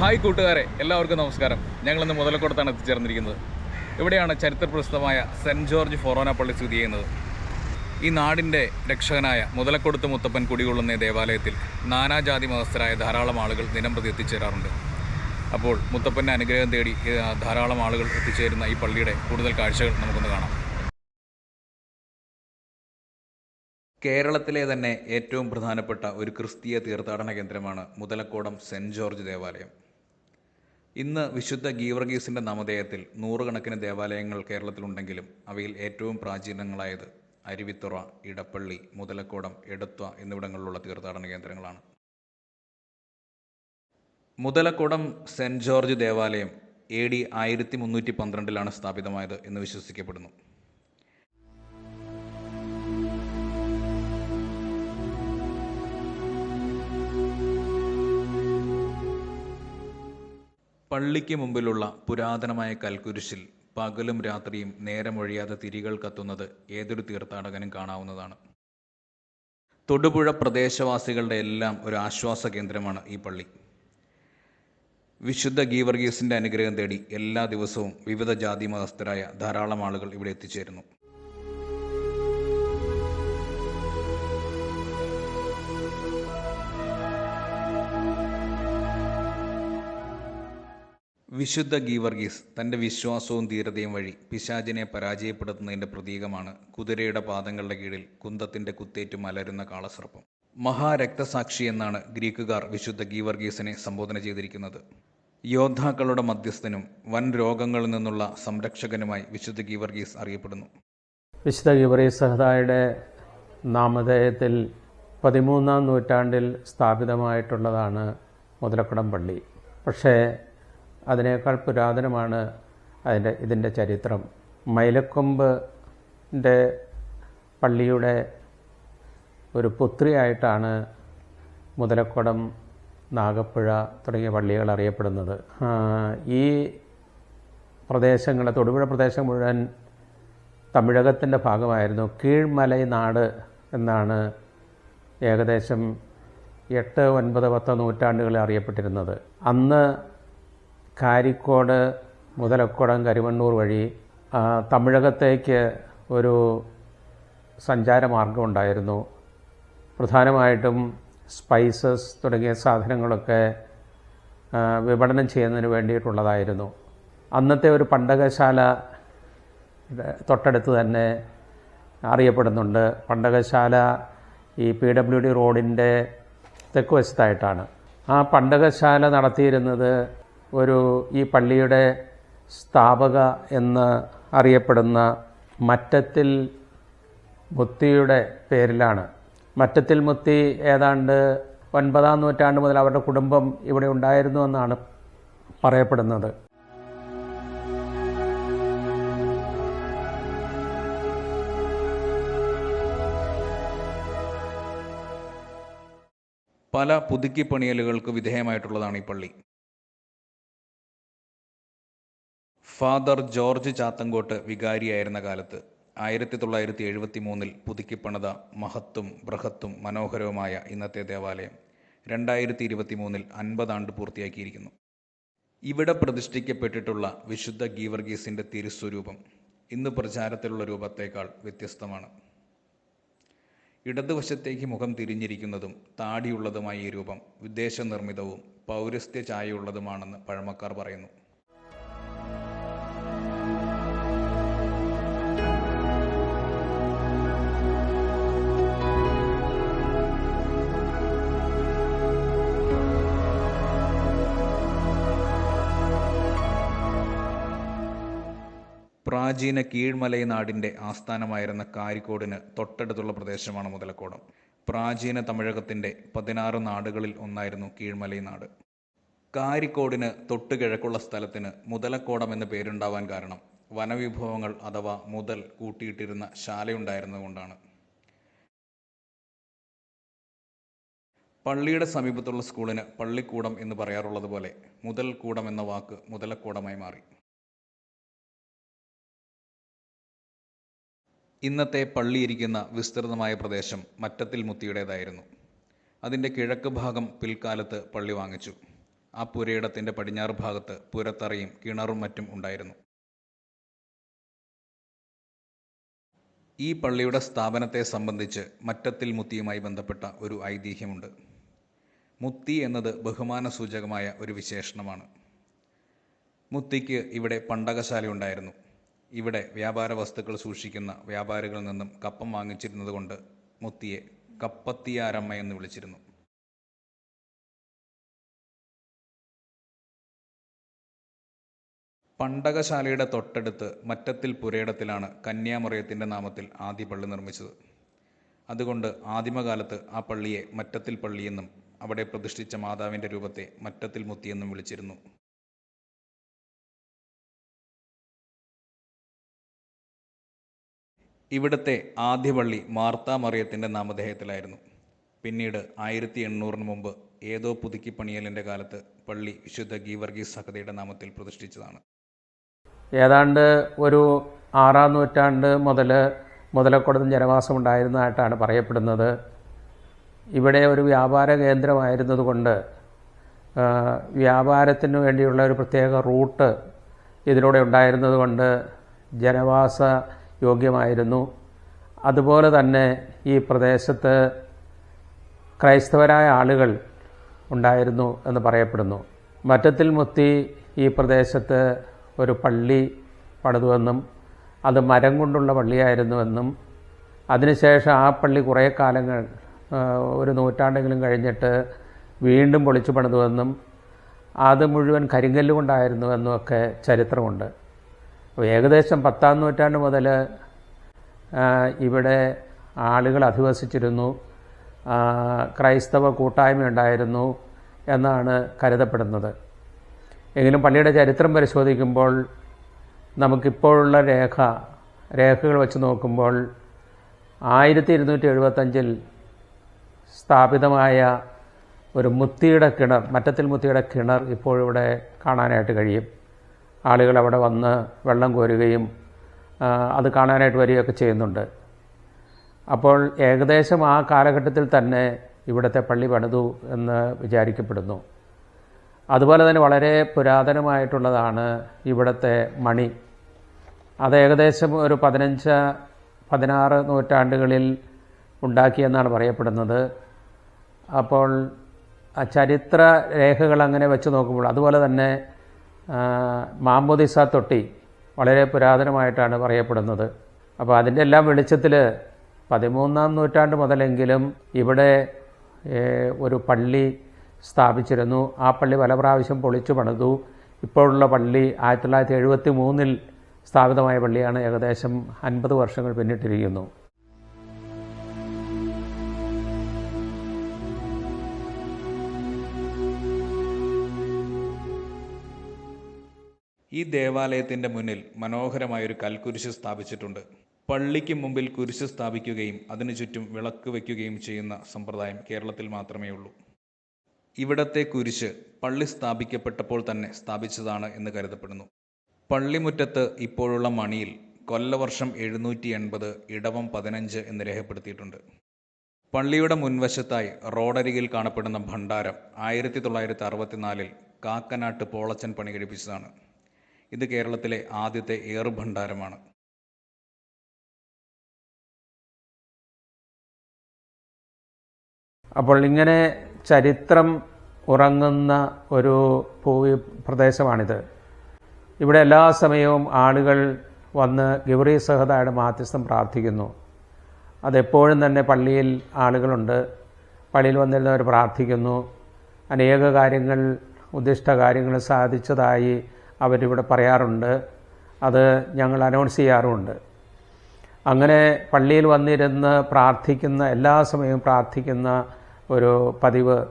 Hi കൂട്ടുകാരെ എല്ലാവർക്കും നമസ്കാരം. ഞങ്ങളിന്ന് മുതലക്കോടത്താണ് എത്തിച്ചേർന്നിരിക്കുന്നത്. ഇവിടെയാണ് ചരിത്രപ്രസിദ്ധമായ സെന്റ് ജോർജ് ഫൊറോന പള്ളി സ്ഥിതി ചെയ്യുന്നത്. ഈ നാടിന്റെ രക്ഷകനായ മുതലക്കൊടുത്ത് മുത്തപ്പൻ കുടികൊള്ളുന്ന ദേവാലയത്തിൽ നാനാജാതി മതസ്ഥരായ ധാരാളം ആളുകൾ ദിനംപ്രതി എത്തിച്ചേരാറുണ്ട്. അപ്പോൾ മുത്തപ്പന്റെ അനുഗ്രഹം തേടി ധാരാളം ആളുകൾ എത്തിച്ചേരുന്ന ഈ പള്ളിയുടെ കൂടുതൽ കാഴ്ചകൾ നമുക്കൊന്ന് കാണാം. കേരളത്തിലെ തന്നെ ഏറ്റവും പ്രധാനപ്പെട്ട ഒരു ക്രിസ്തീയ തീർത്ഥാടന കേന്ദ്രമാണ് മുതലക്കോടം സെന്റ് ജോർജ് ദേവാലയം. ഇന്ന് വിശുദ്ധ ഗീവർഗീസിന്റെ നാമധേയത്തിൽ നൂറുകണക്കിന് ദേവാലയങ്ങൾ കേരളത്തിലുണ്ടെങ്കിലും അവയിൽ ഏറ്റവും പ്രാചീനങ്ങളായത് അരുവിത്തുറ ഇടപ്പള്ളി മുതലക്കോടം എടത്വ എന്നിവിടങ്ങളിലുള്ള തീർത്ഥാടന കേന്ദ്രങ്ങളാണ്. മുതലക്കോടം സെന്റ് ജോർജ് ദേവാലയം എ ഡി ആയിരത്തി മുന്നൂറ്റി പന്ത്രണ്ടിലാണ് സ്ഥാപിതമായത് എന്ന് വിശ്വസിക്കപ്പെടുന്നു. പള്ളിക്ക് മുമ്പിലുള്ള പുരാതനമായ കൽക്കുരിശിൽ പകലും രാത്രിയും നേരമൊഴിയാതെ തിരികൾ കത്തുന്നത് ഏതൊരു തീർത്ഥാടകനും കാണാവുന്നതാണ്. തൊടുപുഴ പ്രദേശവാസികളുടെ എല്ലാം ഒരു ആശ്വാസ കേന്ദ്രമാണ് ഈ പള്ളി. വിശുദ്ധ ഗീവർഗീസിന്റെ അനുഗ്രഹം തേടി എല്ലാ ദിവസവും വിവിധ ജാതി മതസ്ഥരായ ധാരാളം ആളുകൾ ഇവിടെ എത്തിച്ചേരുന്നു. വിശുദ്ധ ഗീവർഗീസ് തന്റെ വിശ്വാസവും ധീരതയും വഴി പിശാചിനെ പരാജയപ്പെടുത്തുന്നതിന്റെ പ്രതീകമാണ് കുതിരയുടെ പാദങ്ങളുടെ കീഴിൽ കുന്തത്തിന്റെ കുത്തേറ്റ് മലരുന്ന കാളസർപ്പം. മഹാരക്തസാക്ഷി എന്നാണ് ഗ്രീക്കുകാർ വിശുദ്ധ ഗീവർഗീസിനെ സംബോധന ചെയ്തിരിക്കുന്നത്. യോദ്ധാക്കളുടെ മധ്യസ്ഥനും വൻ രോഗങ്ങളിൽ നിന്നുള്ള സംരക്ഷകനുമായി വിശുദ്ധ ഗീവർഗീസ് അറിയപ്പെടുന്നു. വിശുദ്ധ ഗീവർഗീസ് സഹദായുടെ നാമധേയത്തിൽ പതിമൂന്നാം നൂറ്റാണ്ടിൽ സ്ഥാപിതമായിട്ടുള്ളതാണ് മുതലക്കുടം പള്ളി. പക്ഷേ അതിനേക്കാൾ പുരാതനമാണ് അതിന്റെ ഇതിന്റെ ചരിത്രം. മൈലക്കൊമ്പിന്റെ പള്ളിയുടെ ഒരു പുത്രിയായിട്ടാണ് മുതലക്കുടം നാഗപ്പുഴ തുടങ്ങിയ പള്ളികൾ അറിയപ്പെടുന്നത്. ഈ പ്രദേശങ്ങൾ തൊടുപുഴ പ്രദേശം മുഴുവൻ തമിഴകത്തിന്റെ ഭാഗമായിരുന്നു. കീഴ്മലൈ നാട് എന്നാണ് ഏകദേശം എട്ട് ഒൻപത് പത്ത് നൂറ്റാണ്ടുകളിൽ അറിയപ്പെട്ടിരുന്നത്. അന്ന് കാരിക്കോട് മുതലക്കുടം കരിമണ്ണൂർ വഴി തമിഴകത്തേക്ക് ഒരു സഞ്ചാരമാർഗം ഉണ്ടായിരുന്നു. പ്രധാനമായിട്ടും സ്പൈസസ് തുടങ്ങിയ സാധനങ്ങളൊക്കെ വിപണനം ചെയ്യുന്നതിന് വേണ്ടിയിട്ടുള്ളതായിരുന്നു. അന്നത്തെ ഒരു പണ്ടകശാല തൊട്ടടുത്ത് തന്നെ അറിയപ്പെടുന്നുണ്ട്. പണ്ടകശാല ഈ പി ഡബ്ല്യു ഡി റോഡിന്റെ തെക്ക് വശത്തായിട്ടാണ്. ആ പണ്ടകശാല നടത്തിയിരുന്നത് ഒരു ഈ പള്ളിയുടെ സ്ഥാപക എന്ന് അറിയപ്പെടുന്ന മറ്റത്തിൽ മുത്തിയുടെ പേരിലാണ്. മറ്റത്തിൽ മുത്തി ഏതാണ്ട് ഒൻപതാം നൂറ്റാണ്ട് മുതൽ അവരുടെ കുടുംബം ഇവിടെ ഉണ്ടായിരുന്നു എന്നാണ് പറയപ്പെടുന്നത്. പല പുതുക്കി പുതുക്കിപ്പണിയലുകൾക്ക് വിധേയമായിട്ടുള്ളതാണ് ഈ പള്ളി. ഫാദർ ജോർജ് ചാത്തങ്കോട്ട് വികാരിയായിരുന്ന കാലത്ത് ആയിരത്തി തൊള്ളായിരത്തി എഴുപത്തി മൂന്നിൽ പുതുക്കിപ്പണിത മഹത്തും ബൃഹത്തും മനോഹരവുമായ ഇന്നത്തെ ദേവാലയം രണ്ടായിരത്തി ഇരുപത്തി മൂന്നിൽ അൻപതാണ്ട് പൂർത്തിയാക്കിയിരിക്കുന്നു. ഇവിടെ പ്രതിഷ്ഠിക്കപ്പെട്ടിട്ടുള്ള വിശുദ്ധ ഗീവർഗീസിന്റെ തിരുസ്വരൂപം ഇന്ന് പ്രചാരത്തിലുള്ള രൂപത്തേക്കാൾ വ്യത്യസ്തമാണ്. ഇടതുവശത്തേക്ക് മുഖം തിരിഞ്ഞിരിക്കുന്നതും താടിയുള്ളതുമായ ഈ രൂപം വിദേശ നിർമ്മിതവും പൗരസ്ത്യ ചായയുള്ളതുമാണെന്ന് പഴമക്കാർ പറയുന്നു. പ്രാചീന കീഴ്മലൈ നാടിന്റെ ആസ്ഥാനമായിരുന്ന കാരിക്കോടിന് തൊട്ടടുത്തുള്ള പ്രദേശമാണ് മുതലക്കോടം. പ്രാചീന തമിഴകത്തിന്റെ പതിനാറ് നാടുകളിൽ ഒന്നായിരുന്നു കീഴ്മലൈ നാട് കാരിക്കോടിന് തൊട്ടു കിഴക്കുള്ള സ്ഥലത്തിന് മുതലക്കോടം എന്ന പേരുണ്ടാവാൻ കാരണം വനവിഭവങ്ങൾ അഥവാ മുതൽ കൂട്ടിയിട്ടിരുന്ന ശാലയുണ്ടായിരുന്നതുകൊണ്ടാണ്. പള്ളിയുടെ സമീപത്തുള്ള സ്കൂളിന് പള്ളിക്കൂടം എന്ന് പറയാറുള്ളതുപോലെ മുതൽക്കൂടം എന്ന വാക്ക് മുതലക്കൂടമായി മാറി. ഇന്നത്തെ പള്ളിയിരിക്കുന്ന വിസ്തൃതമായ പ്രദേശം മറ്റത്തിൽ മുത്തിയുടേതായിരുന്നു. അതിന്റെ കിഴക്ക് ഭാഗം പിൽക്കാലത്ത് പള്ളി വാങ്ങിച്ചു. ആ പുരയിടത്തിന്റെ പടിഞ്ഞാറ് ഭാഗത്ത് പുരത്തറയും കിണറും മറ്റും ഉണ്ടായിരുന്നു. ഈ പള്ളിയുടെ സ്ഥാപനത്തെ സംബന്ധിച്ച് മറ്റത്തിൽ മുത്തിയുമായി ബന്ധപ്പെട്ട ഒരു ഐതിഹ്യമുണ്ട്. മുത്തി എന്നത് ബഹുമാന സൂചകമായ ഒരു വിശേഷണമാണ്. മുത്തിക്ക് ഇവിടെ പണ്ടകശാലയുണ്ടായിരുന്നു ഇവിടെ വ്യാപാര വസ്തുക്കൾ സൂക്ഷിക്കുന്ന വ്യാപാരികളിൽ നിന്നും കപ്പം വാങ്ങിച്ചിരുന്നത് കൊണ്ട് മുത്തിയെ കപ്പത്തിയാരമ്മ എന്ന് വിളിച്ചിരുന്നു. പണ്ടകശാലയുടെ തൊട്ടടുത്ത് മറ്റത്തിൽ പുരയിടത്തിലാണ് കന്യാമുറയത്തിന്റെ നാമത്തിൽ ആദ്യ പള്ളി നിർമ്മിച്ചത്. അതുകൊണ്ട് ആദിമകാലത്ത് ആ പള്ളിയെ മറ്റത്തിൽ പള്ളിയെന്നും അവിടെ പ്രതിഷ്ഠിച്ച മാതാവിന്റെ രൂപത്തെ മറ്റത്തിൽ മുത്തിയെന്നും വിളിച്ചിരുന്നു. ഇവിടുത്തെ ആദ്യ പള്ളി മാർത്താ മറിയത്തിന്റെ നാമധേയത്തിലായിരുന്നു. പിന്നീട് ആയിരത്തി എണ്ണൂറിന് മുമ്പ് ഏതോ പുതുക്കി പണിയലിന്റെ കാലത്ത് പള്ളി വിശുദ്ധ ഗീവർഗീസ് സഹതയുടെ നാമത്തിൽ പ്രതിഷ്ഠിച്ചതാണ്. ഏതാണ്ട് ഒരു ആറാം നൂറ്റാണ്ട് മുതൽ മുതലക്കുടത്തും ജനവാസം ഉണ്ടായിരുന്നതായിട്ടാണ് പറയപ്പെടുന്നത്. ഇവിടെ ഒരു വ്യാപാര കേന്ദ്രമായിരുന്നതുകൊണ്ട് വ്യാപാരത്തിന് വേണ്ടിയുള്ള ഒരു പ്രത്യേക റൂട്ട് ഇതിലൂടെ ഉണ്ടായിരുന്നതുകൊണ്ട് ജനവാസ യോഗ്യമായിരുന്നു. അതുപോലെ തന്നെ ഈ പ്രദേശത്ത് ക്രൈസ്തവരായ ആളുകൾ ഉണ്ടായിരുന്നു എന്ന് പറയപ്പെടുന്നു. മറ്റത്തിൽ മുത്തി ഈ പ്രദേശത്ത് ഒരു പള്ളി പണിതുവെന്നും അത് മരം കൊണ്ടുള്ള പള്ളിയായിരുന്നുവെന്നും അതിനുശേഷം ആ പള്ളി കുറേ കാലങ്ങൾ ഒരു നൂറ്റാണ്ടെങ്കിലും കഴിഞ്ഞിട്ട് വീണ്ടും പൊളിച്ചു പണിതുവെന്നും അത് മുഴുവൻ കരിങ്കല്ലുകൊണ്ടായിരുന്നുവെന്നും ഒക്കെ ചരിത്രമുണ്ട്. അപ്പോൾ ഏകദേശം പത്താം നൂറ്റാണ്ട് മുതൽ ഇവിടെ ആളുകൾ അധിവസിച്ചിരുന്നു. ക്രൈസ്തവ കൂട്ടായ്മ ഉണ്ടായിരുന്നു എന്നാണ് കരുതപ്പെടുന്നത്. എങ്കിലും പള്ളിയുടെ ചരിത്രം പരിശോധിക്കുമ്പോൾ നമുക്കിപ്പോഴുള്ള രേഖ രേഖകൾ വെച്ച് നോക്കുമ്പോൾ ആയിരത്തി ഇരുന്നൂറ്റി എഴുപത്തഞ്ചിൽ സ്ഥാപിതമായ ഒരു മുത്തിയുടെ കിണർ മറ്റത്തിൽ മുത്തിയുടെ കിണർ ഇപ്പോഴിവിടെ കാണാനായിട്ട് കഴിയും. ആളുകൾ അവിടെ വന്ന് വെള്ളം കോരുകയും അത് കാണാനായിട്ട് വരികയൊക്കെ ചെയ്യുന്നുണ്ട്. അപ്പോൾ ഏകദേശം ആ കാലഘട്ടത്തിൽ തന്നെ ഇവിടുത്തെ പള്ളി പണിതു എന്ന് വിചാരിക്കപ്പെടുന്നു. അതുപോലെ തന്നെ വളരെ പുരാതനമായിട്ടുള്ളതാണ് ഇവിടുത്തെ മണി. അത് ഏകദേശം ഒരു പതിനഞ്ച് പതിനാറ് നൂറ്റാണ്ടുകളിൽ ഉണ്ടാക്കിയെന്നാണ് പറയപ്പെടുന്നത്. അപ്പോൾ ചരിത്ര രേഖകൾ അങ്ങനെ വെച്ച് നോക്കുമ്പോൾ അതുപോലെ തന്നെ മാമോദിസ തൊട്ടി വളരെ പുരാതനമായിട്ടാണ് പറയപ്പെടുന്നത്. അപ്പോൾ അതിന്റെ എല്ലാം വെളിച്ചത്തിൽ പതിമൂന്നാം നൂറ്റാണ്ട് മുതലെങ്കിലും ഇവിടെ ഒരു പള്ളി സ്ഥാപിച്ചിരുന്നു. ആ പള്ളി പല പ്രാവശ്യം പൊളിച്ചു പണിതു. ഇപ്പോഴുള്ള പള്ളി ആയിരത്തി തൊള്ളായിരത്തി എഴുപത്തി മൂന്നിൽ സ്ഥാപിതമായ പള്ളിയാണ്. ഏകദേശം അൻപത് വർഷങ്ങൾ പിന്നിട്ടിരിക്കുന്നു. ഈ ദേവാലയത്തിന്റെ മുന്നിൽ മനോഹരമായൊരു കൽക്കുരിശ് സ്ഥാപിച്ചിട്ടുണ്ട്. പള്ളിക്ക് മുമ്പിൽ കുരിശ് സ്ഥാപിക്കുകയും അതിനു ചുറ്റും വിളക്ക് വയ്ക്കുകയും ചെയ്യുന്ന സമ്പ്രദായം കേരളത്തിൽ മാത്രമേ ഉള്ളൂ. ഇവിടത്തെ കുരിശ് പള്ളി സ്ഥാപിക്കപ്പെട്ടപ്പോൾ തന്നെ സ്ഥാപിച്ചതാണ് എന്ന് കരുതപ്പെടുന്നു. പള്ളിമുറ്റത്ത് ഇപ്പോഴുള്ള മണിയിൽ കൊല്ലവർഷം എഴുന്നൂറ്റി എൺപത് ഇടവം പതിനഞ്ച് എന്ന് രേഖപ്പെടുത്തിയിട്ടുണ്ട്. പള്ളിയുടെ മുൻവശത്തായി റോഡരികിൽ കാണപ്പെടുന്ന ഭണ്ഡാരം ആയിരത്തി തൊള്ളായിരത്തി അറുപത്തിനാലിൽ കാക്കനാട്ട് പോളച്ചൻ പണി കഴിപ്പിച്ചതാണ് ഇത് കേരളത്തിലെ ആദ്യത്തെ എയർ ഭണ്ഡാരമാണ്. അപ്പോൾ ഇങ്ങനെ ചരിത്രം ഉറങ്ങുന്ന ഒരു ഭൂവി പ്രദേശമാണിത്. ഇവിടെ എല്ലാ സമയവും ആളുകൾ വന്ന് ഗൗറി സഹദായുടെ മാധ്യസ്ഥം പ്രാർത്ഥിക്കുന്നു. അതെപ്പോഴും തന്നെ പള്ളിയിൽ ആളുകളുണ്ട്. പള്ളിയിൽ വന്നിരുന്നവർ പ്രാർത്ഥിക്കുന്നു. അനേക കാര്യങ്ങൾ ഉദ്ദിഷ്ട കാര്യങ്ങൾ സാധിച്ചതായി അവരിവിടെ പറയാറുണ്ട്. അത് ഞങ്ങൾ അനൗൺസ് ചെയ്യാറുമുണ്ട്. അങ്ങനെ പള്ളിയിൽ വന്നിരുന്ന് പ്രാർത്ഥിക്കുന്ന എല്ലാ സമയവും പ്രാർത്ഥിക്കുന്ന ഒരു പതിവ്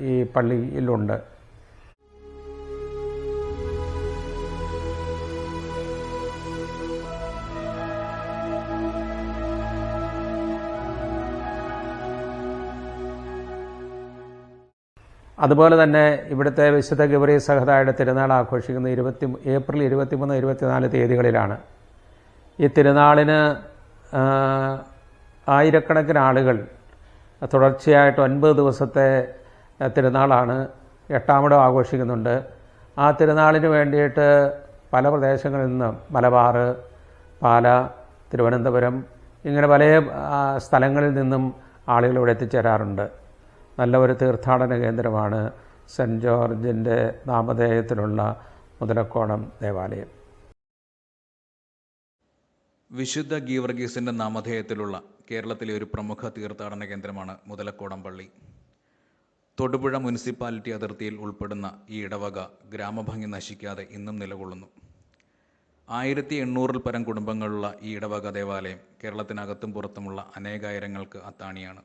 ഈ പള്ളിയിലുണ്ട്. അതുപോലെ തന്നെ ഇവിടുത്തെ വിശുദ്ധ ഗൗരി സഹതായുടെ തിരുനാൾ ആഘോഷിക്കുന്ന ഇരുപത്തി ഏപ്രിൽ ഇരുപത്തിമൂന്ന് ഇരുപത്തിനാല് തീയതികളിലാണ്. ഈ തിരുനാളിന് ആയിരക്കണക്കിന് ആളുകൾ തുടർച്ചയായിട്ട് ഒൻപത് ദിവസത്തെ തിരുനാളാണ് എട്ടാമടം ആഘോഷിക്കുന്നുണ്ട്. ആ തിരുനാളിന് വേണ്ടിയിട്ട് പല പ്രദേശങ്ങളിൽ നിന്ന് മലബാർ പാല തിരുവനന്തപുരം ഇങ്ങനെ പല സ്ഥലങ്ങളിൽ നിന്നും ആളുകൾ ഇവിടെ എത്തിച്ചേരാറുണ്ട്. നല്ല ഒരു തീർത്ഥാടന കേന്ദ്രമാണ് സെന്റ് ജോർജിന്റെ നാമധേയത്തിലുള്ള മുതലക്കോണം ദേവാലയം. വിശുദ്ധ ഗീവർഗീസിന്റെ നാമധേയത്തിലുള്ള കേരളത്തിലെ ഒരു പ്രമുഖ തീർത്ഥാടന കേന്ദ്രമാണ് മുതലക്കോടം പള്ളി. തൊടുപുഴ മുനിസിപ്പാലിറ്റി അതിർത്തിയിൽ ഉൾപ്പെടുന്ന ഈ ഇടവക ഗ്രാമഭംഗി നശിക്കാതെ ഇന്നും നിലകൊള്ളുന്നു. ആയിരത്തി എണ്ണൂറിൽ പരം കുടുംബങ്ങളുള്ള ഈ ഇടവക ദേവാലയം കേരളത്തിനകത്തും പുറത്തുമുള്ള അനേകായിരങ്ങൾക്ക് അത്താണിയാണ്.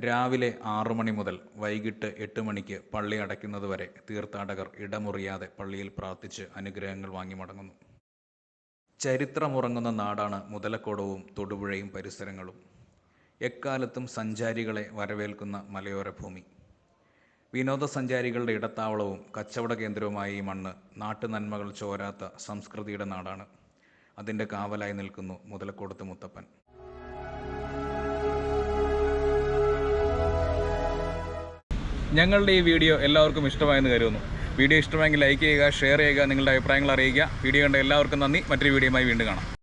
രാവിലെ ആറു മണി മുതൽ വൈകിട്ട് എട്ട് മണിക്ക് പള്ളി അടയ്ക്കുന്നതുവരെ തീർത്ഥാടകർ ഇടമുറിയാതെ പള്ളിയിൽ പ്രാർത്ഥിച്ച് അനുഗ്രഹങ്ങൾ വാങ്ങി മടങ്ങുന്നു. ചരിത്രമുറങ്ങുന്ന നാടാണ് മുതലക്കോടവും തൊടുപുഴയും പരിസരങ്ങളും. എക്കാലത്തും സഞ്ചാരികളെ വരവേൽക്കുന്ന മലയോര ഭൂമി. വിനോദസഞ്ചാരികളുടെ ഇടത്താവളവും കച്ചവട കേന്ദ്രവുമായ ഈ മണ്ണ് നാട്ടുനന്മകൾ ചോരാത്ത സംസ്കൃതിയുടെ നാടാണ്. അതിന്റെ കാവലായി നിൽക്കുന്നു മുതലക്കോടത്ത് മുത്തപ്പൻ. ഞങ്ങളുടെ ഈ വീഡിയോ എല്ലാവർക്കും ഇഷ്ടമായെന്ന് കരുതുന്നു. വീഡിയോ ഇഷ്ടമായെങ്കിൽ ലൈക്ക് ചെയ്യുക ഷെയർ ചെയ്യുക നിങ്ങളുടെ അഭിപ്രായങ്ങൾ അറിയിക്കുക. വീഡിയോ കണ്ട എല്ലാവർക്കും നന്ദി. മറ്റൊരു വീഡിയോയുമായി വീണ്ടും കാണാം.